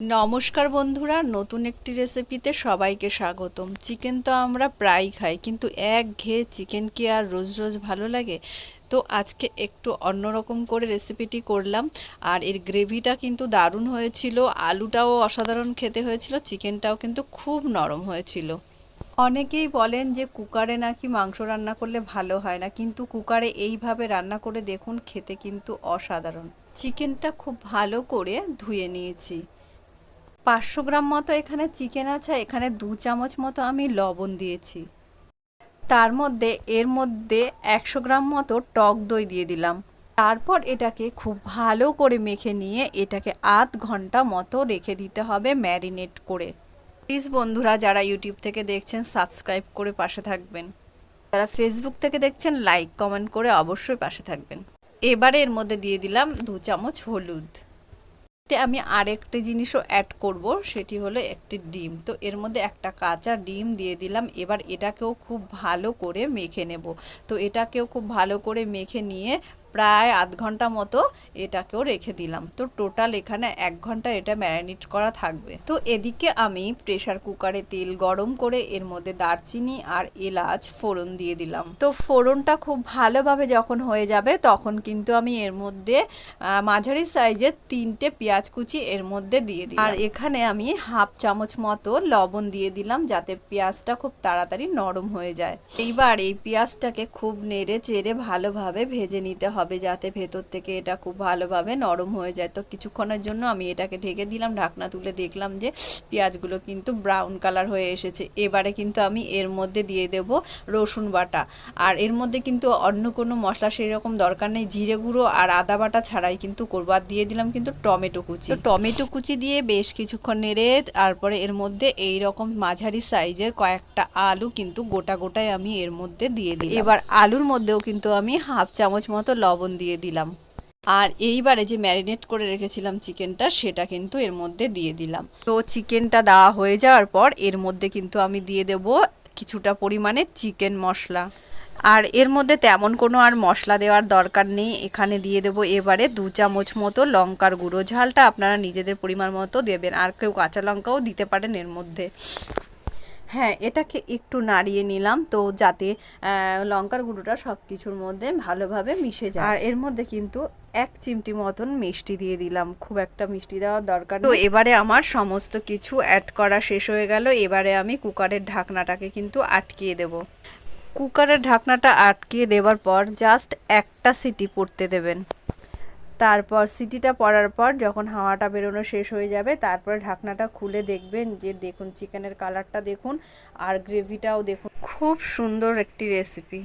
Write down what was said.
নমস্কার বন্ধুরা, নতুন একটি রেসিপিতে সবাইকে স্বাগতম। চিকেন তো আমরা প্রায়ই খাই, কিন্তু এক ঘেয়ে চিকেন কি আর রোজ রোজ ভালো লাগে? তো আজকে একটু অন্যরকম করে রেসিপিটি করলাম, আর এর গ্রেভিটা কিন্তু দারুণ হয়েছিল, আলুটাও অসাধারণ খেতে হয়েছিল, চিকেনটাও কিন্তু খুব নরম হয়েছিল। অনেকেই বলেন যে কুকারে নাকি মাংস রান্না করলে ভালো হয় না, কিন্তু কুকারে এইভাবে রান্না করে দেখুন, খেতে কিন্তু অসাধারণ। চিকেনটা খুব ভালো করে ধুয়ে নিয়েছি। পাঁচশো গ্রাম মতো এখানে চিকেন আছে, এখানে দু চামচ মতো আমি লবণ দিয়েছি। তার মধ্যে, এর মধ্যে একশো গ্রাম মতো টক দই দিয়ে দিলাম। তারপর এটাকে খুব ভালো করে মেখে নিয়ে এটাকে আধ ঘণ্টা মতো রেখে দিতে হবে ম্যারিনেট করে। প্লিজ বন্ধুরা, যারা ইউটিউব থেকে দেখছেন, সাবস্ক্রাইব করে পাশে থাকবেন। যারা ফেসবুক থেকে দেখছেন, লাইক, কমেন্ট করে অবশ্যই পাশে থাকবেন। এবারে এর মধ্যে দিয়ে দিলাম দু চামচ হলুদ। তে আমি আরেকটি জিনিসও অ্যাড করব, সেটি হলো একটি ডিম। তো এর মধ্যে একটা কাঁচা ডিম দিয়ে দিলাম, এবার এটাকেও খুব ভালো করে মেখে নেব। তো এটাকেও খুব ভালো করে মেখে নিয়ে প্রায় আধ ঘণ্টা মতো এটাকেও রেখে দিলাম। তো টোটাল এখানে এক ঘণ্টা এটা ম্যারিনেট করা থাকবে। তো এদিকে আমি প্রেশার কুকারে তেল গরম করে এর মধ্যে দারচিনি আর এলাচ ফোড়ন দিয়ে দিলাম। তো ফোড়নটা খুব ভালোভাবে যখন হয়ে যাবে তখন কিন্তু আমি এর মধ্যে মাঝারি সাইজের তিনটে পেঁয়াজ কুচি এর মধ্যে দিয়ে দিই আর এখানে আমি হাফ চামচ মতো লবণ দিয়ে দিলাম যাতে পেঁয়াজটা খুব তাড়াতাড়ি নরম হয়ে যায়। এইবার এই পেঁয়াজটাকে খুব নেড়ে চেড়ে ভালোভাবে ভেজে নিতে হবে হবে যাতে ভেতর থেকে এটা খুব ভালোভাবে নরম হয়ে যায়। তো কিছুক্ষণের জন্য আমি এটাকে ঢেকে দিলাম ঢাকনা তুলে দেখলাম যে পেঁয়াজগুলো কিন্তু ব্রাউন কালার হয়ে এসেছে। এবারে কিন্তু আমি এর মধ্যে দিয়ে দেব রসুন বাটা। আর এর মধ্যে কিন্তু অন্য কোনো মশলা সেই রকম দরকার নেই জিরে গুঁড়ো আর আদা বাটা ছাড়াই কিন্তু করব। আর দিয়ে দিলাম কিন্তু টমেটো কুচি। টমেটো কুচি দিয়ে বেশ কিছুক্ষণ নেড়ে তারপরে এর মধ্যে এই রকম মাঝারি সাইজের কয়েকটা আলু কিন্তু গোটা গোটায় আমি এর মধ্যে দিয়ে দিই এবার আলুর মধ্যেও কিন্তু আমি হাফ চামচ মতো লবণ দিয়ে দিলাম। আর এইবারে যে ম্যারিনেট করে রেখেছিলাম চিকেনটা, সেটা কিন্তু এর মধ্যে দিয়ে দিলাম। তো চিকেনটা দেওয়া হয়ে যাওয়ার পর এর মধ্যে কিন্তু আমি দিয়ে দেব কিছুটা পরিমাণে চিকেন মশলা। আর এর মধ্যে তেমন কোনো আর মশলা দেওয়ার দরকার নেই। এখানে দিয়ে দেবো এবারে দু চামচ মতো লঙ্কার গুঁড়ো ঝালটা। আপনারা নিজেদের পরিমাণ মতো দেবেন। আর কেউ কাঁচা লঙ্কাও দিতে পারেন এর মধ্যে। হ্যাঁ এটাকে একটু নাড়িয়ে নিলাম তো যাতে লঙ্কার গুঁড়োটা সব কিছুর মধ্যে ভালোভাবে মিশে যায়। আর এর মধ্যে কিন্তু এক চিমটি মতন মিষ্টি দিয়ে দিলাম। খুব একটা মিষ্টি দেওয়ার দরকার তো এবারে আমার সমস্ত কিছু অ্যাড করা শেষ হয়ে গেল। এবারে আমি কুকারের ঢাকনাটাকে কিন্তু আটকিয়ে দেব। কুকারের ঢাকনাটা আটকিয়ে দেওয়ার পর জাস্ট একটা সিটি পড়তে দেবেন। তারপর সিটিটা পড়ার পর যখন হাওয়াটা বেরোনো শেষ হয়ে যাবে, তারপরে ঢাকনাটা খুলে দেখবেন যে দেখুন, চিকেনের কালারটা দেখুন আর গ্রেভিটাও দেখুন। খুব সুন্দর একটি রেসিপি